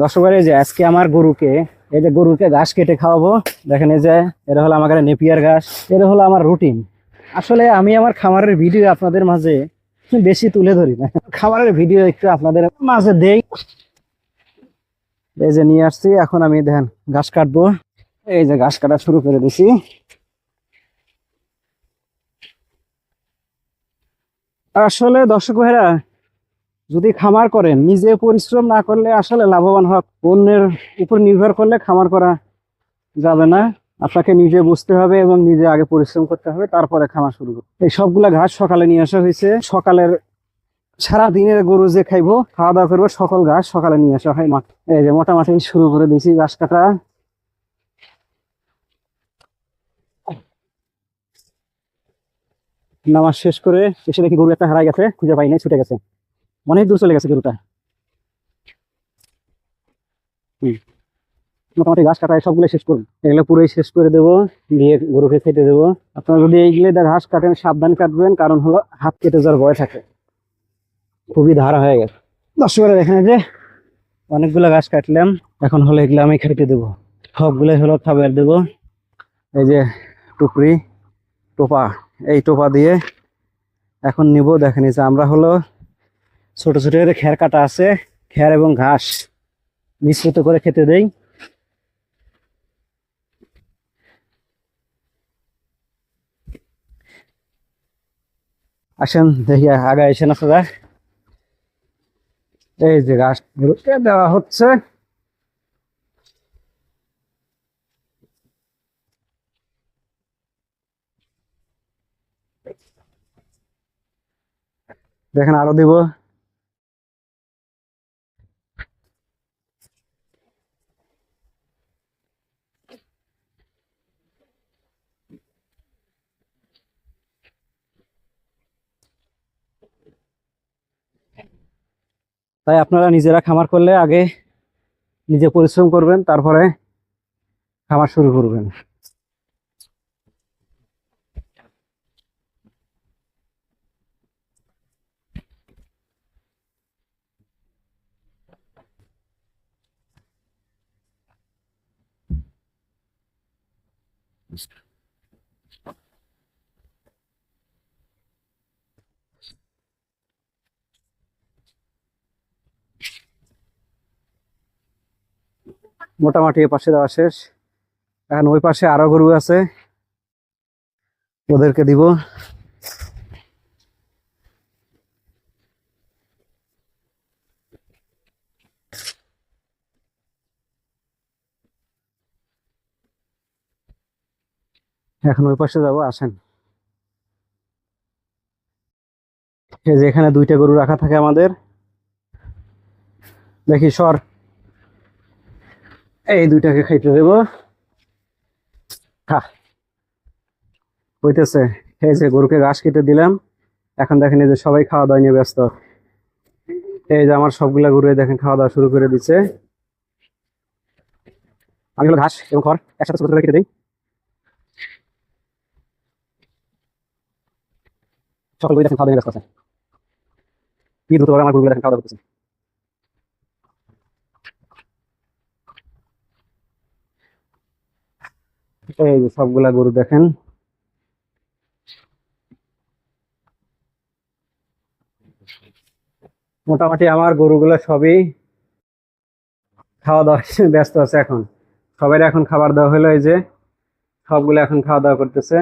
দর্শক এই যে আজকে আমার গরুকে, এই যে গরুকে ঘাস কেটে খাওয়াবো। দেখেন এই যে, এটা হলো আমার নেপিয়ার ঘাস, এটা হলো আমার রুটিন। আসলে আমি আমার খামারের ভিডিও আপনাদের মাঝে বেশি তুলে ধরি না। খামারের ভিডিও একটু আপনাদের মাঝে দেই। এই যে নিয়ে আসছি, এখন আমি দেখেন ঘাস কাটবো। এই যে ঘাস কাটা শুরু করে দিছি। আসলে দর্শক ভাইরা যদি খামার করেন, নিজে পরিশ্রম না করলে আসলে লাভবান হওয়া অন্যের উপর নির্ভর করলে খামার করা যাবে না। আপনাকে নিজে বুঝতে হবে এবং নিজে আগে পরিশ্রম করতে হবে, তারপরে খামার শুরু করতে এই সবগুলা ঘাস সকালে নিয়ে আসা হয়েছে। সকালের সারা দিনের গরু যে খাইবো খাওয়া দাওয়া করব, সকল ঘাস সকালে নিয়ে আসা হয় মাঠ। এই যে মোটামুটি শুরু করে দিয়েছি ঘাস কাটা। নামাজ শেষ করে এসে দেখি গরু একটা হারাই গেছে, খুঁজে পাই নাই, ছুটে গেছে। অনেক দূর চলে গেছে গরুটা। মোটামুটি ঘাস কাটা সবগুলো শেষ করুন। এগুলো পুরোই শেষ করে দেবো দিয়ে গরুকে খেতে দেবো। আপনারা যদি এইগুলো ঘাস কাটেন সাবধান কাটবেন কারণ হলো হাত কেটে যাওয়ার ভয় থাকে। খুবই ধারা হয়ে গেছে। দর্শকরা দেখেন যে অনেকগুলো ঘাস কাটলাম। এখন হলো এগুলো আমি খেতে দেবো। সবগুলো হলো খাবার দেবো। এই যে টুকরি টোপা এই টোপা দিয়ে এখন নিব। দেখেন যে আমরা হলো ছোট ছোট করে খ্যার কাটা আছে খ্যার এবং ঘাস মিশ্রিত করে খেতে দেই। আসেন, দেখি আগে এসে না সদা এই যে ঘাস দেওয়া হচ্ছে। দেখেন আরও দিব। তাই আপনারা নিজেরা খামার করলে আগে নিজে পরিশ্রম করবেন তারপরে খামার শুরু করবেন। মোটামুটি এ পাশে দেওয়া শেষ। এখন ওই পাশে আরও গরু আছে। ওদেরকে দিব। এখন ওই পাশে যাব, আসেন। এই যে এখানে দুইটা গরু রাখা থাকে আমাদের। দেখি সর। এই দুইটাকে খাইতে দেব খা হইতেছে। এই যে গরুকে ঘাস কেটে দিলাম। এখন দেখেন এই যে সবাই খাওয়া দাওয়া নিয়ে ব্যস্ত। এই যে আমার সবগুলা গরু দেখেন খাওয়া দাওয়া শুরু করে দিচ্ছে। আমি হলো ঘাস এবং খড় একসাথে ছোট কেটে দিই। সকল গরু দেখেন খাওয়া দাওয়া ব্যস্ত আছে। কি দ্রুত আমার গরুগুলো দেখেন খাওয়া দাওয়া করতেছে। এই যে সবগুলা গরু দেখেন। মোটামুটি আমার গরুগুলো সবই খাওয়া দাওয়া ব্যস্ত আছে এখন। সবাই এখন খাবার দেওয়া হলো এই যে, সবগুলো এখন খাওয়া দাওয়া করতেছে।